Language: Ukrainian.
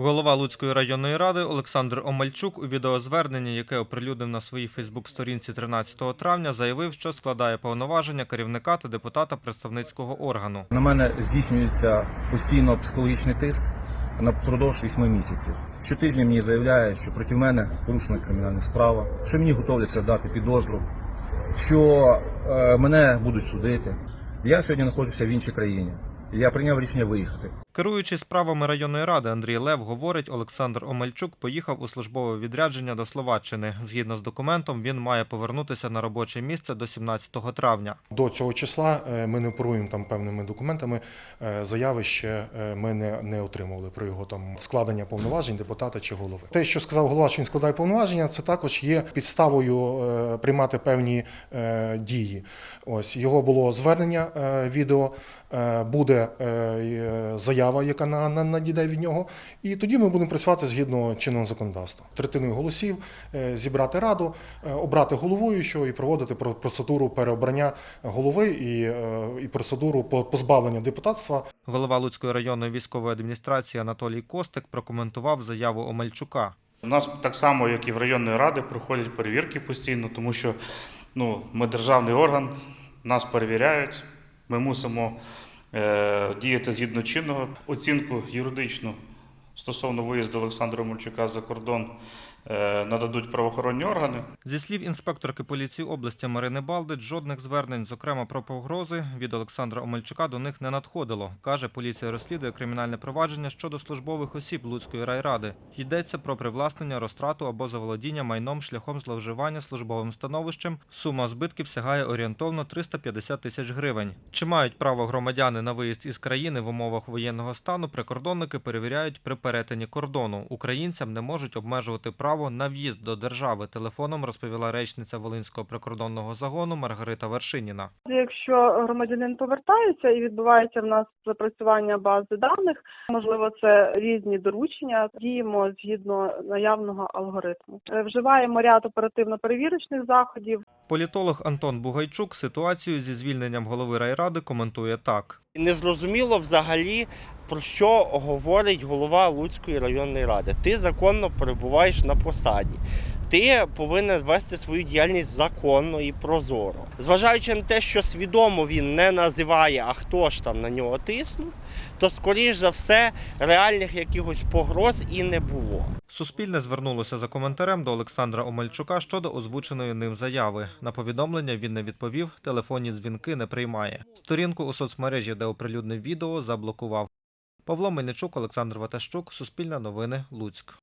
Голова Луцької районної ради Олександр Омельчук у відеозверненні, яке оприлюднив на своїй Фейсбук-сторінці 13 травня, заявив, що складає повноваження керівника та депутата представницького органу. На мене здійснюється постійно психологічний тиск напродовж 8 місяців. Щотижня мені заявляє, що проти мене порушена кримінальна справа, що мені готовляться дати підозру, що е, мене будуть судити. Я сьогодні знаходжуся в іншій країні. Я прийняв рішення виїхати. Керуючий справами районної ради Андрій Лев говорить, Олександр Омельчук поїхав у службове відрядження до Словаччини. Згідно з документом, він має повернутися на робоче місце до 17 травня. До цього числа е, ми не оперуємо там певними документами. е, Заяви ще е, ми не, не отримували про його там складення повноважень депутата чи голови. Те, що сказав голова, що він складає повноваження, це також є підставою приймати певні дії. Ось його було звернення відео. Буде е, заява, яка на- на- надійде від нього, і тоді ми будемо працювати згідно чинного законодавства. Третиною голосів е, зібрати раду, е, обрати головуючого і проводити про- процедуру переобрання голови і, е, і процедуру по- позбавлення депутатства Голова Луцької районної військової адміністрації Анатолій Костик прокоментував заяву Омельчука. У нас так само, як і в районної ради, проходять перевірки постійно, тому що ну, ми державний орган, нас перевіряють, ми мусимо діяти згідно чинного. Оцінку юридичну стосовно виїзду Олександра Мульчука за кордон е, нададуть правоохоронні органи. Зі слів інспекторки поліції області Марини Балдич, жодних звернень, зокрема про погрози, від Олександра Омельчука до них не надходило. Каже, поліція розслідує кримінальне провадження щодо службових осіб Луцької райради. Йдеться про привласнення, розтрату або заволодіння майном шляхом зловживання службовим становищем. Сума збитків сягає орієнтовно 350 тисяч гривень. Чи мають право громадяни на виїзд із країни в умовах воєнного стану? Прикордонники перевіряють при перетині кордону. Українцям не можуть обмежувати право на в'їзд до держави. Телефоном розповіла речниця Волинського прикордонного загону Маргарита Вершиніна. Якщо громадянин повертається і відбувається в нас запрацювання бази даних, можливо, це різні доручення. Діємо згідно наявного алгоритму. Е, Вживаємо ряд оперативно-перевірочних заходів. Політолог Антон Бугайчук ситуацію зі звільненням голови райради коментує так. Не зрозуміло взагалі, про що говорить голова Луцької районної ради. Ти законно перебуваєш на посаді. Ти повинен вести свою діяльність законно і прозоро. Зважаючи на те, що свідомо він не називає, а хто ж там на нього тиснув, то скоріш за все реальних якихось погроз і не було. Суспільне звернулося за коментарем до Олександра Омельчука щодо озвученої ним заяви. На повідомлення він не відповів, телефонні дзвінки не приймає. Сторінку у соцмережі, де оприлюднив відео, заблокував. Павло Мельничук, Олександр Ватащук, Суспільне новини, Луцьк.